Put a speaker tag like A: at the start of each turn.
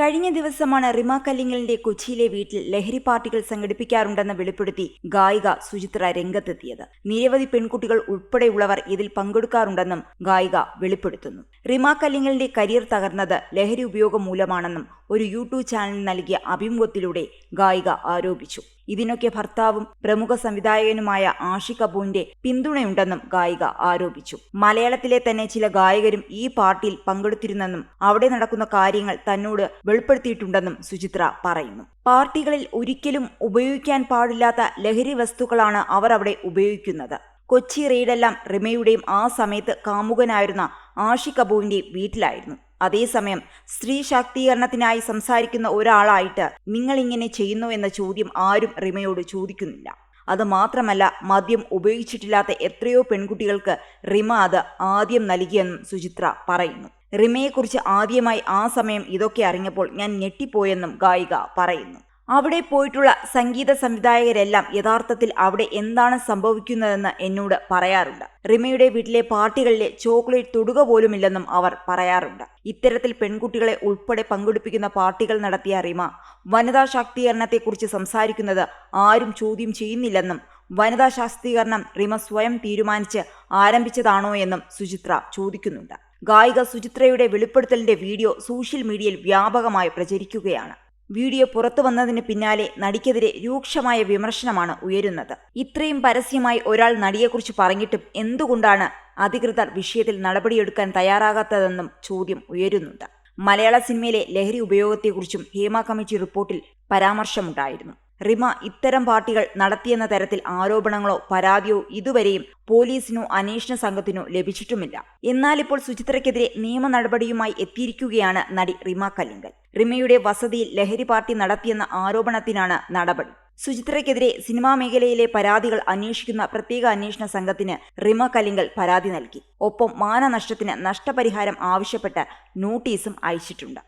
A: കഴിഞ്ഞ ദിവസമാണ് റിമ കല്ലിങ്ങലിന്റെ കൊച്ചിയിലെ വീട്ടിൽ ലഹരി പാർട്ടികൾ സംഘടിപ്പിക്കാറുണ്ടെന്ന് വെളിപ്പെടുത്തി ഗായിക സുചിത്ര രംഗത്തെത്തിയത്. നിരവധി പെൺകുട്ടികൾ ഉൾപ്പെടെയുള്ളവർ ഇതിൽ പങ്കെടുക്കാറുണ്ടെന്നും ഗായിക വെളിപ്പെടുത്തുന്നു. റിമ കല്ലിങ്ങലിന്റെ കരിയർ തകർന്നത് ലഹരി ഉപയോഗം മൂലമാണെന്നും ഒരു യൂട്യൂബ് ചാനൽ നൽകിയ അഭിമുഖത്തിലൂടെ ഗായിക ആരോപിച്ചു. ഇതിനൊക്കെ ഭർത്താവും പ്രമുഖ സംവിധായകനുമായ ആഷി കപൂറിന്റെ പിന്തുണയുണ്ടെന്നും ഗായിക ആരോപിച്ചു. മലയാളത്തിലെ തന്നെ ചില ഗായകരും ഈ പാർട്ടിയിൽ പങ്കെടുത്തിരുന്നെന്നും അവിടെ നടക്കുന്ന കാര്യങ്ങൾ തന്നോട് വെളിപ്പെടുത്തിയിട്ടുണ്ടെന്നും സുചിത്ര പറയുന്നു. പാർട്ടികളിൽ ഒരിക്കലും ഉപയോഗിക്കാൻ പാടില്ലാത്ത ലഹരി വസ്തുക്കളാണ് അവർ അവിടെ ഉപയോഗിക്കുന്നത്. കൊച്ചി റെയ്ഡെല്ലാം റിമയുടെയും ആ സമയത്ത് കാമുകനായിരുന്ന ആഷി കപൂറിന്റെയും വീട്ടിലായിരുന്നു. അതേസമയം സ്ത്രീ ശാക്തീകരണത്തിനായി സംസാരിക്കുന്ന ഒരാളായിട്ട് നിങ്ങൾ ഇങ്ങനെ ചെയ്യുന്നു എന്ന ചോദ്യം ആരും റിമയോട് ചോദിക്കുന്നില്ല. അത് മാത്രമല്ല മദ്യം ഉപയോഗിച്ചിട്ടില്ലാത്ത എത്രയോ പെൺകുട്ടികൾക്ക് റിമ അത് ആദ്യം നൽകിയെന്നും സുചിത്ര പറയുന്നു. റിമയെക്കുറിച്ച് ആദ്യമായി ആ സമയം ഇതൊക്കെ അറിഞ്ഞപ്പോൾ ഞാൻ ഞെട്ടിപ്പോയെന്നും ഗായിക പറയുന്നു. അവിടെ പോയിട്ടുള്ള സംഗീത സംവിധായകരെല്ലാം യഥാർത്ഥത്തിൽ അവിടെ എന്താണ് സംഭവിക്കുന്നതെന്ന് എന്നോട് പറയാറുണ്ട്. റിമയുടെ വീട്ടിലെ പാർട്ടികളിലെ ചോക്ലേറ്റ് തൊടുക പോലുമില്ലെന്നും അവർ പറയാറുണ്ട്. ഇത്തരത്തിൽ പെൺകുട്ടികളെ ഉൾപ്പെടെ പങ്കെടുപ്പിക്കുന്ന പാർട്ടികൾ നടത്തിയ റിമ വനിതാ ശാക്തീകരണത്തെക്കുറിച്ച് സംസാരിക്കുന്നത് ആരും ചോദ്യം ചെയ്യുന്നില്ലെന്നും വനിതാ ശാക്തീകരണം റിമ സ്വയം തീരുമാനിച്ച് ആരംഭിച്ചതാണോ എന്നും സുചിത്ര ചോദിക്കുന്നുണ്ട്. ഗായിക സുചിത്രയുടെ വെളിപ്പെടുത്തലിന്റെ വീഡിയോ സോഷ്യൽ മീഡിയയിൽ വ്യാപകമായി പ്രചരിക്കുകയാണ്. വീഡിയോ പുറത്തു വന്നതിന് പിന്നാലെ നടിക്കെതിരെ രൂക്ഷമായ വിമർശനമാണ് ഉയരുന്നത്. ഇത്രയും പരസ്യമായി ഒരാൾ നടിയെക്കുറിച്ച് പറഞ്ഞിട്ടും എന്തുകൊണ്ടാണ് അധികൃതർ വിഷയത്തിൽ നടപടിയെടുക്കാൻ തയ്യാറാകാത്തതെന്നും ചോദ്യം ഉയരുന്നുണ്ട്. മലയാള സിനിമയിലെ ലഹരി ഉപയോഗത്തെക്കുറിച്ചും ഹേമ കമ്മിറ്റി റിപ്പോർട്ടിൽ പരാമർശമുണ്ടായിരുന്നു. റിമ ഇത്തരം പാർട്ടികൾ നടത്തിയെന്ന തരത്തിൽ ആരോപണങ്ങളോ പരാതിയോ ഇതുവരെയും പോലീസിനോ അന്വേഷണ സംഘത്തിനോ ലഭിച്ചിട്ടുമില്ല. എന്നാൽ ഇപ്പോൾ സുചിത്രയ്ക്കെതിരെ നിയമ നടപടിയുമായി എത്തിയിരിക്കുകയാണ് നടി റിമ കല്ലിങ്കൽ. റിമയുടെ വസതിയിൽ ലഹരി പാർട്ടി നടത്തിയെന്ന ആരോപണത്തിനാണ് നടപടി. സുചിത്രയ്ക്കെതിരെ സിനിമാ മേഖലയിലെ പരാതികൾ അന്വേഷിക്കുന്ന പ്രത്യേക അന്വേഷണ സംഘത്തിന് റിമ കലിംഗൽ പരാതി നൽകി. ഒപ്പം മാനനഷ്ടത്തിന് നഷ്ടപരിഹാരം ആവശ്യപ്പെട്ട് നോട്ടീസും അയച്ചിട്ടുണ്ട്.